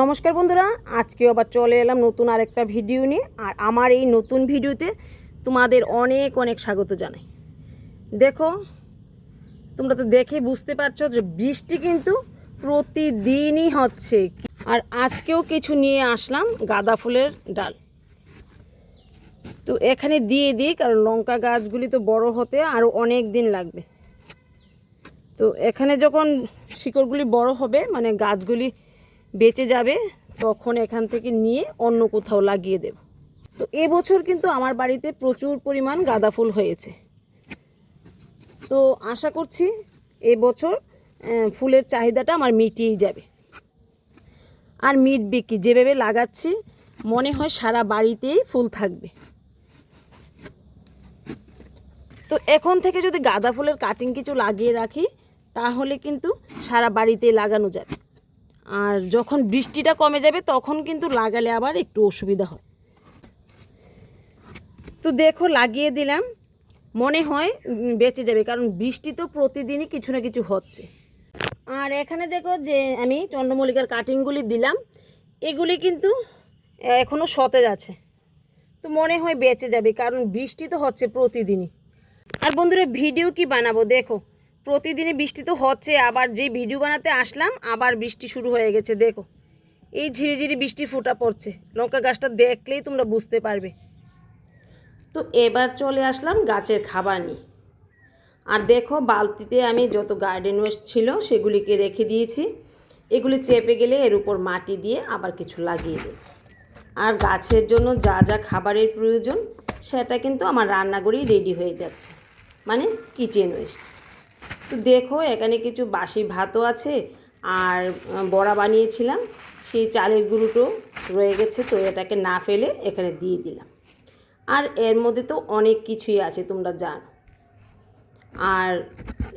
নমস্কার বন্ধুরা আজকে আবার চলে এলাম নতুন আরেকটা ভিডিও নিয়ে, আর আমার এই নতুন ভিডিওতে তোমাদের অনেক অনেক স্বাগত জানাই। দেখো, তোমরা তো দেখে বুঝতে পারছ যে বৃষ্টি কিন্তু প্রতিদিনই হচ্ছে। আর আজকেও কিছু নিয়ে আসলাম গাঁদা ফুলের ডাল। তো এখানে দিয়ে দিই, কারণ লঙ্কা গাছগুলি তো বড় হতে আরও অনেক দিন লাগবে। তো এখানে যখন শিকড়গুলি বড় হবে মানে গাছগুলি বেঁচে যাবে, তখন এখান থেকে নিয়ে অন্য কোথাও লাগিয়ে দেব। তো এবছর কিন্তু আমার বাড়িতে প্রচুর পরিমাণ গাঁদা ফুল হয়েছে। তো আশা করছি এবছর ফুলের চাহিদাটা আমার মিটিয়েই যাবে। আর মিটবে কি? যেভাবে লাগাচ্ছি, মনে হয় সারা বাড়িতেই ফুল থাকবে। তো এখন থেকে যদি গাঁদা ফুলের কাটিং কিছু লাগিয়ে রাখি, তাহলে কিন্তু সারা বাড়িতেই লাগানো যাবে। আর যখন বৃষ্টিটা কমে যাবে, তখন কিন্তু লাগালে আবার একটু অসুবিধা হয়। তো দেখো, লাগিয়ে দিলাম। মনে হয় বেঁচে যাবে, কারণ বৃষ্টি তো প্রতিদিনই কিছু না কিছু হচ্ছে। আর এখানে দেখো যে, আমি চন্দ্রমল্লিকার কাটিংগুলি দিলাম। এগুলি কিন্তু এখনও সতেজ আছে। তো মনে হয় বেঁচে যাবে, কারণ বৃষ্টি তো হচ্ছে প্রতিদিনই। আর বন্ধুরা ভিডিও কি বানাবো? দেখো। প্রতিদিনই বৃষ্টি তো হচ্ছে, আবার যে ভিডিও বানাতে আসলাম, আবার বৃষ্টি শুরু হয়ে গেছে, দেখো। এই ঝিরিঝিরি বৃষ্টি ফোঁটা পড়ছে। লঙ্কা গাছটা দেখলেই তোমরা বুঝতে পারবে। তো এবার চলে আসলাম গাছের খাবার নিয়ে। আর দেখো, বালতিতে আমি যত গার্ডেন ওয়েস্ট ছিল, সেগুলিকে রেখে দিয়েছি। এগুলি চেপে গেলে এর উপর মাটি দিয়ে আবার কিছু লাগিয়ে দিই। আর গাছের জন্য যা যা খাবারের প্রয়োজন, সেটা কিন্তু আমার রান্নাঘরেই রেডি হয়ে যাচ্ছে। মানে কিচেন ওয়েস্ট তো দেখো, এখানে কিছু বাসি ভাতও আছে আর বড়া বানিয়েছিলাম। সেই চালের গুঁড়োটো রয়ে গেছে, তো এটাকে না ফেলে এখানে দিয়ে দিলাম। আর এর মধ্যে তো অনেক কিছুই আছে, তোমরা জানো। আর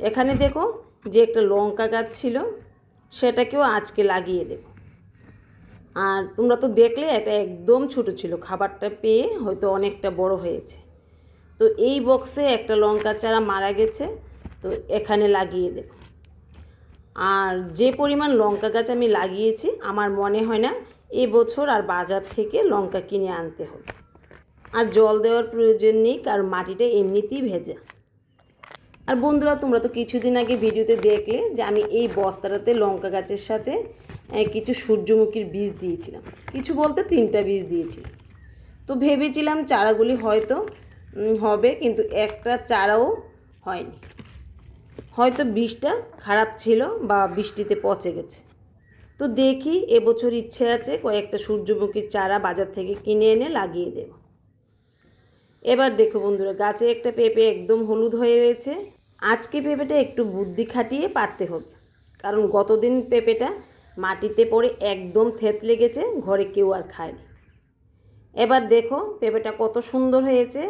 এখানে দেখো, যে একটা লঙ্কা গাছ ছিল, সেটাকেও আজকে লাগিয়ে দেব। আর তোমরা তো দেখলে, এটা একদম ছোট ছিল, খাবারটা পেয়ে হয়তো অনেকটা বড় হয়েছে। তো এই বক্সে একটা লঙ্কা চারা মারা গেছে তো এখানে লাগিয়ে দেব। আর যে পরিমাণ লঙ্কা গাছ আমি লাগিয়েছি, আমার মনে হয় না এবছর আর বাজার থেকে লঙ্কা কিনে আনতে হবে। আর জল দেওয়ার প্রয়োজন নেই, কারণ মাটিটা এমনিতেই ভেজা। আর বন্ধুরা, তোমরা তো কিছুদিন আগে ভিডিওতে দেখলে যে আমি এই বস্তাটাতে লঙ্কা গাছের সাথে কিছু সূর্যমুখীর বীজ দিয়েছিলাম। কিছু বলতে তিনটা বীজ দিয়েছিলাম। তো ভেবেছিলাম চারাগুলি হয়তো হবে, কিন্তু একটা চারাও হয়নি। হয়তো বীজটা খারাপ ছিল বা বৃষ্টিতে পচে গেছে। তো দেখি এবছর ইচ্ছে আছে কয়েকটা সূর্যমুখীর চারা বাজার থেকে কিনে এনে লাগিয়ে দেব। এবার দেখো বন্ধুরা, গাছে একটা পেঁপে একদম হলুদ হয়ে রয়েছে। আজকে পেঁপেটা একটু বুদ্ধি খাটিয়ে পারতে হবে, কারণ গতদিন পেঁপেটা মাটিতে পড়ে একদম থেতলে গেছে, ঘরে কেউ আর খায়নি। এবার দেখো পেঁপেটা কত সুন্দর হয়েছে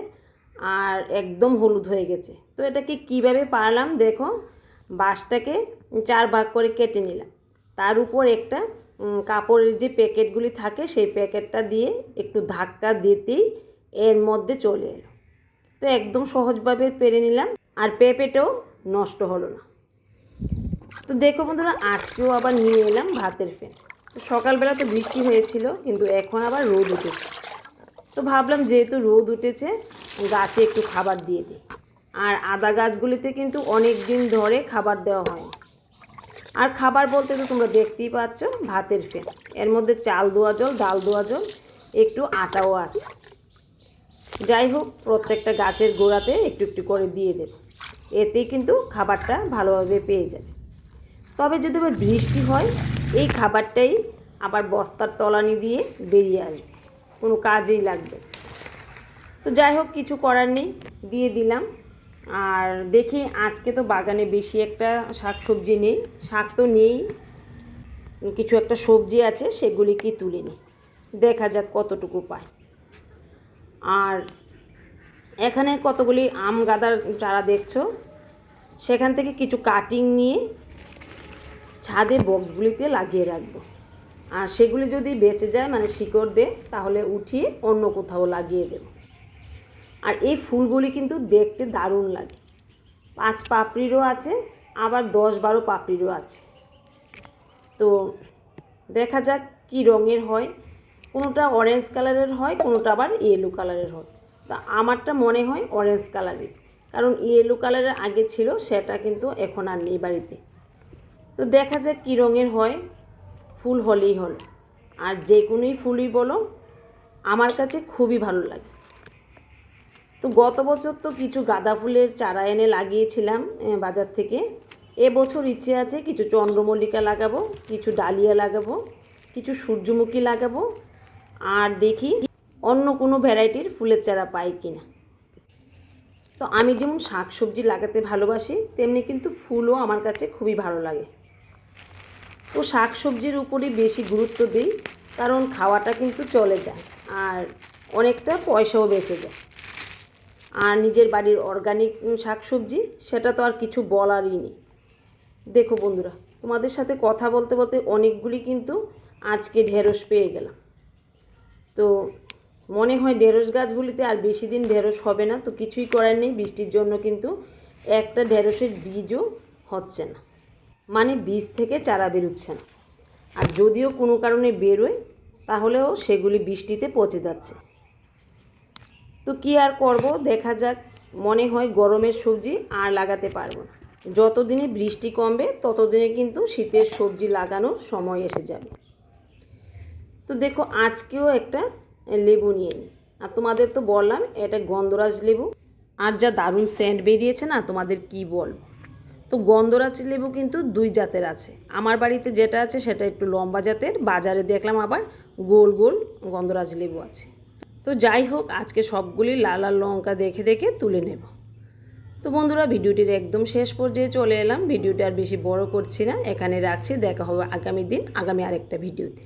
আর একদম হলুদ হয়ে গেছে। তো এটাকে কীভাবে পারলাম দেখো, বাঁশটাকে চার ভাগ করে কেটে নিলাম। তার উপর একটা কাপড়ের যে প্যাকেটগুলি থাকে, সেই প্যাকেটটা দিয়ে একটু ধাক্কা দিতেই এর মধ্যে চলে এলো। তো একদম সহজভাবে পেরে নিলাম আর পেঁপেটাও নষ্ট হলো না। তো দেখো বন্ধুরা, আজকেও আবার নিয়ে এলাম ভাতের ফ্যান তো সকালবেলা তো বৃষ্টি হয়েছিল, কিন্তু এখন আবার রোদ উঠেছে। তো ভাবলাম যেহেতু রোদ উঠেছে গাছে একটু খাবার দিয়ে দিই। আর আদা গাছগুলিতে কিন্তু অনেক দিন ধরে খাবার দেওয়া হয়। আর খাবার বলতে তো তোমরা দেখতেই পাচ্ছ, ভাতের ফেন। এর মধ্যে চাল দোয়া জল, ডাল দোয়া জল, একটু আটাও আছে। যাই হোক, প্রত্যেকটা গাছের গোড়াতে একটু একটু করে দিয়ে দেব। এতেই কিন্তু খাবারটা ভালোভাবে পেয়ে যাবে। তবে যদি আবার বৃষ্টি হয়, এই খাবারটাই আবার বস্তার তলানি দিয়ে বেরিয়ে আসবে। কোনো কাজেই লাগবে। তো যাই হোক, কিছু করার নেই, দিয়ে দিলাম। আর দেখি, আজকে তো বাগানে বেশি একটা শাক সবজি নেই, শাক তো নেই। কিছু একটা সবজি আছে, সেগুলিকে তুলে নিই। দেখা যাক কতটুকু পায় আর এখানে কতগুলি আম গাদার চারা দেখছ? সেখান থেকে কিছু কাটিং নিয়ে ছাদে বক্সগুলিতে লাগিয়ে রাখব। আর সেগুলি যদি বেঁচে যায় মানে শিকড় দে তাহলে উঠিয়ে অন্য কোথাও লাগিয়ে দেব। আর এই ফুলগুলি কিন্তু দেখতে দারুণ লাগে। পাঁচ পাপড়িরও আছে, আবার দশ বারো পাপড়িরও আছে। তো দেখা যাক কি রঙের হয়। কোনোটা অরেঞ্জ কালারের হয়, কোনোটা আবার ইয়েলো কালারের হয়। তা আমারটা মনে হয় অরেঞ্জ কালারের কারণ ইয়েলো কালারের আগে ছিল, সেটা কিন্তু এখন আর নেই বাড়িতে। তো দেখা যাক কী রঙের হয়। ফুল হলেই হল। আর যে কোনোই ফুলই বলো, আমার কাছে খুবই ভালো লাগে। তো গত বছর তো কিছু গাঁদা ফুলের চারা এনে লাগিয়েছিলাম বাজার থেকে। এবছর ইচ্ছে আছে কিছু চন্দ্রমল্লিকা লাগাবো, কিছু ডালিয়া লাগাবো, কিছু সূর্যমুখী লাগাবো, আর দেখি অন্য কোনো ভ্যারাইটির ফুলের চারা পাই কিনা। তো আমি যেমন শাক সবজি লাগাতে ভালোবাসি, তেমনি কিন্তু ফুলও আমার কাছে খুবই ভালো লাগে। তো শাক সবজির উপরই বেশি গুরুত্ব দিই, কারণ খাওয়াটা কিন্তু চলে যায়, আর অনেকটা পয়সাও বেঁচে যায়। আর নিজের বাড়ির অর্গানিক শাক সবজি সেটা তো আর কিছু বলারই নেই। দেখো বন্ধুরা, তোমাদের সাথে কথা বলতে বলতে অনেকগুলি কিন্তু আজকে ঢেঁড়স পেয়ে গেলাম। তো মনে হয় ঢেঁড়স গাছগুলিতে আর বেশি দিন ঢেঁড়স হবে না, তো কিছুই করার নেই, বৃষ্টির জন্য কিন্তু একটা ঢেঁড়সের বীজও হচ্ছে না। মানে বীজ থেকে চারা বেরোচ্ছে না। আর যদিও কোনো কারণে বেরোয়, তাহলেও সেগুলি বৃষ্টিতে পচে যাচ্ছে। তো কি আর করব? দেখা যাক। মনে হয় গরমের সবজি আর লাগাতে পারব না। যতদিনে বৃষ্টি কমবে, ততদিনে কিন্তু শীতের সবজি লাগানোর সময় এসে যাবে। তো দেখো, আজকেও একটা লেবু নিয়ে নিই। আর তোমাদের তো বললাম, এটা গন্ধরাজ লেবু। আর যা দারুণ সেন্ট বেরিয়েছে না, তোমাদের কি বলব? তো গন্ধরাজ লেবু কিন্তু দুই জাতের আছে। আমার বাড়িতে যেটা আছে, সেটা একটু লম্বা জাতের। বাজারে দেখলাম আবার গোল গোল গন্ধরাজ লেবু আছে। তো যাই হোক, আজকে সবগুলি লাল আর লঙ্কা দেখে দেখে তুলে নেব। তো বন্ধুরা, ভিডিওটির একদম শেষ পর্যায়ে চলে এলাম। ভিডিওটি আর বেশি বড় করছি না। এখানে রাখছি। দেখা হবে আগামী দিন, আগামী আরেকটা ভিডিওতে।